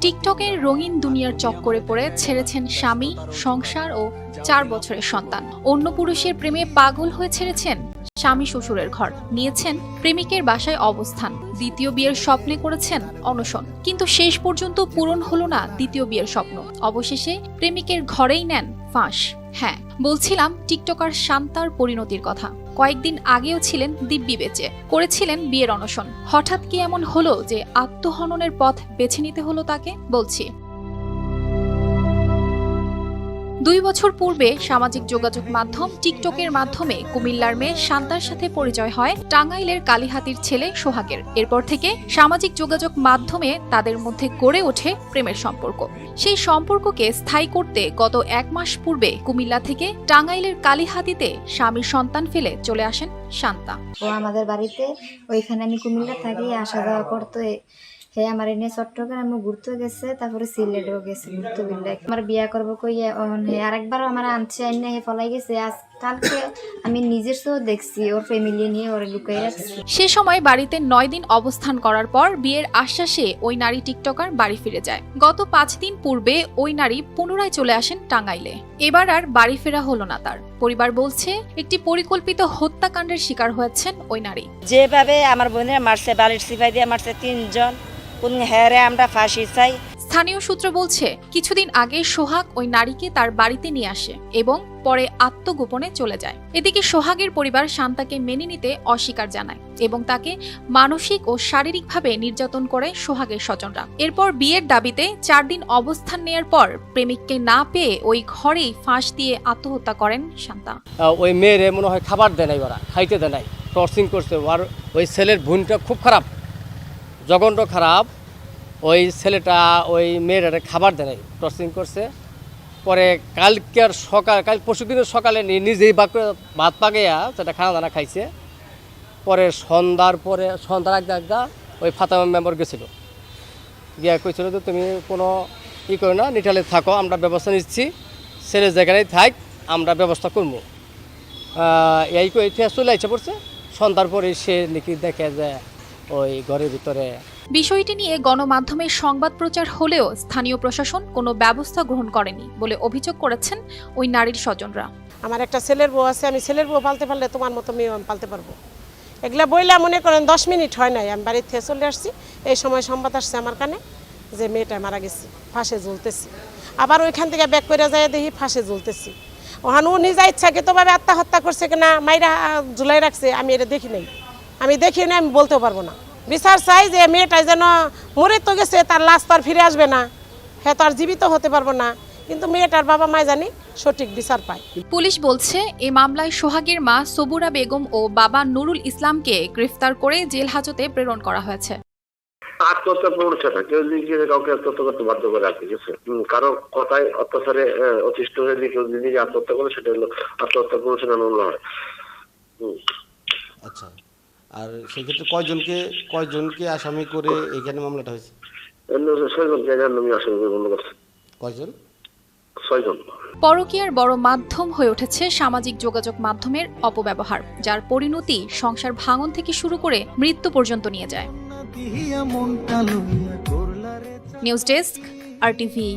টিকটকের রঙিন দুনিয়ার চক্করে পড়ে ছেড়েছেন স্বামী, সংসার ও চার বছরের সন্তান। অন্য পুরুষের প্রেমে পাগল হয়ে ছেড়েছেন স্বামী শ্বশুরের ঘর। নিয়েছেন প্রেমিকের বাসায় অবস্থান। দ্বিতীয় বিয়ের স্বপ্নে করেছেন অনশন। কিন্তু শেষ পর্যন্ত পূরণ হলো না দ্বিতীয় বিয়ের স্বপ্ন। অবশেষে প্রেমিকের ঘরেই নেন ফাঁস। হ্যাঁ বলছিলাম টিকটকার শান্তার পরিণতির কথা। কয়েকদিন আগেও ছিলেন দিব্যি বেঁচে। করেছিলেন বিয়ের অনশন। হঠাৎ কি এমন হলো যে আত্মহননের পথ বেছে নিতে হলো তাকে? বলছি। দুই বছর পূর্বে সামাজিক যোগাযোগ মাধ্যম টিকটকের মাধ্যমে কুমিল্লার মেয়ে শান্তার সাথে পরিচয় হয় টাঙ্গাইলের কালীহাতির ছেলে সোহাগের। এরপর থেকে সামাজিক যোগাযোগ মাধ্যমে তাদের মধ্যে গড়ে ওঠে প্রেমের সম্পর্ক। সেই সম্পর্ককে স্থায়ী করতে গত এক মাস পূর্বে কুমিল্লা থেকে টাঙ্গাইলের কালীহাতিতে স্বামীর সন্তান ফেলে চলে আসেন শান্তা। ও আমাদের বাড়িতে ওইখানে আমি কুমিল্লা থাকি আসা যাওয়া করতো হে আমার এনে চট্টগ্রামে ঘুরতে গেছে তারপরে সিলেটেও গেছে ঘুরতে বিল্লা আমার বিয়া করব কই হে আরেকবার আমার আনছে আইনে হে ফলাই গেছে। আজ কালকে আমি নিজের তো দেখছি ওর ফ্যামিলি নিয়ে ওরে লুকাই রাখছি। সে সময় বাড়িতে নয় দিন অবস্থান করার পর বিয়ের আশ্বাসে ওই নারী টিকটকার বাড়ি ফিরে যায়। গত পাঁচ দিন পূর্বে ওই নারী পুনরায় চলে আসেন টাঙ্গাইলে। এবার আর বাড়ি ফেরা হলো না তার। পরিবার বলছে একটি পরিকল্পিত হত্যাকাণ্ডের শিকার হয়েছেন ওই নারী। যেভাবে আমার বোনের মারছে বালির সিপাই দিয়ে মারছে তিনজন কোন হ্যারে আমরা ফাঁসি চাই। স্থানীয় সূত্র বলছে কিছুদিন আগে সোহাগ ওই নারীকে তার বাড়িতে নিয়ে আসে এবং পরে আত্মগোপনে চলে যায়। এদিকে সোহাগের পরিবার শান্তাকে মেনে নিতে অস্বীকার জানায় এবং তাকে মানসিক ও শারীরিকভাবে নির্যাতন করে সোহাগের স্বজনরা। এরপর বিয়ের দাবিতে চার দিন অবস্থান নেয়ার পর প্রেমিককে না পেয়ে ওই ঘরেই ফাঁস দিয়ে আত্মহত্যা করেন শান্তা। ওই মেয়েরে মনে হয় খাবার দেয় নাই ওরা খাইতে দেয় নাই টর্চিং করছে। আর ওই ছেলের বোনটা খুব খারাপ। জঘন্য খারাপ। ওই ছেলেটা, ওই মেয়ের খাবার দেয় নাই টর্চিং করছে। পরে কালকের সকাল, কাল পরশু দিনের সকালে নিজেই বাক, ভাত পাকাইয়া সেটা খানা দানা খাইছে। পরে সন্ধ্যার পরে, সন্ধ্যার আগে আগে ওই ফাতামা মেম্বার গেছিল। গিয়া কইছিল যে, তুমি কোনো ই করো না, নিটালে থাকো, আমরা ব্যবস্থা নিচ্ছি। ছেলে যেখানেই থাক, আমরা ব্যবস্থা করব। এই কই ইতিহাস চলে আসছে পড়ছে। সন্ধ্যার পরে সে নাকি দেখে যে ওই ঘরের ভিতরে। বিষয়টি নিয়ে গণমাধ্যমে সংবাদ প্রচার হলেও স্থানীয় প্রশাসন কোনো ব্যবস্থা গ্রহণ করেনি বলে অভিযোগ করেছেন ওই নারীর স্বজনরা। আমার একটা ছেলের বউ আছে আমি ছেলের বউ পালতে পারলে তোমার মতো মেয়েও আমি পালতে পারব। এগুলা বইলা মনে করেন দশ মিনিট হয় নাই আমি বাড়ির থেকে চলে আসছি এই সময় সংবাদ আসছে আমার কানে যে মেয়েটা মারা গেছে ফাঁসে ঝুলতেছি আবার ওইখান থেকে ব্যাক করে যায় দেখি ফাঁসে ঝুলতেছি ওখানে ও নিজা ইচ্ছাকৃতভাবে আত্মহত্যা করছে কিনা মাইরা ঝুলাই রাখছে আমি এটা দেখি নাই। আমি দেখি না আমি বলতেও পারব না। বিচার চাই যে মেয়েটা যেন মরে তো গেছে তার লাশ তো আর ফিরে আসবে না। হ্যাঁ তো আর জীবিত হতে পারব না। কিন্তু মেয়েটার বাবা মায় জানি সঠিক বিচার পায়। পুলিশ বলছে এ মামলায় সোহাগের মা সবুরা বেগম ও বাবা নুরুল ইসলামকে গ্রেফতার করে জেল হাজতে প্রেরণ করা হয়েছে। আত্মহত্যা প্রবণতা না। কেউ নিজে কাউকে আত্মহত্যা করতে বাধ্য করে আর কি ঠিক কারও কথায় অত্যাচারে অতিষ্ঠ হয়ে যে কেউ নিজে আত্মহত্যা করে সেটা হলো আত্মহত্যা করেছে না মামলা হয় হুম। আচ্ছা। আর সেক্ষেত্রে কয়জনকে কয়জনকে আসামি করে এখানে মামলাটা হয়েছে? কয়জন? ছয়জন। পরকীয়ার বড় মাধ্যম হয়ে উঠেছে সামাজিক যোগাযোগ মাধ্যমের অপব্যবহার যার পরিণতি সংসার ভাঙন থেকে শুরু করে মৃত্যু পর্যন্ত নিয়ে যায়। News desk R TV.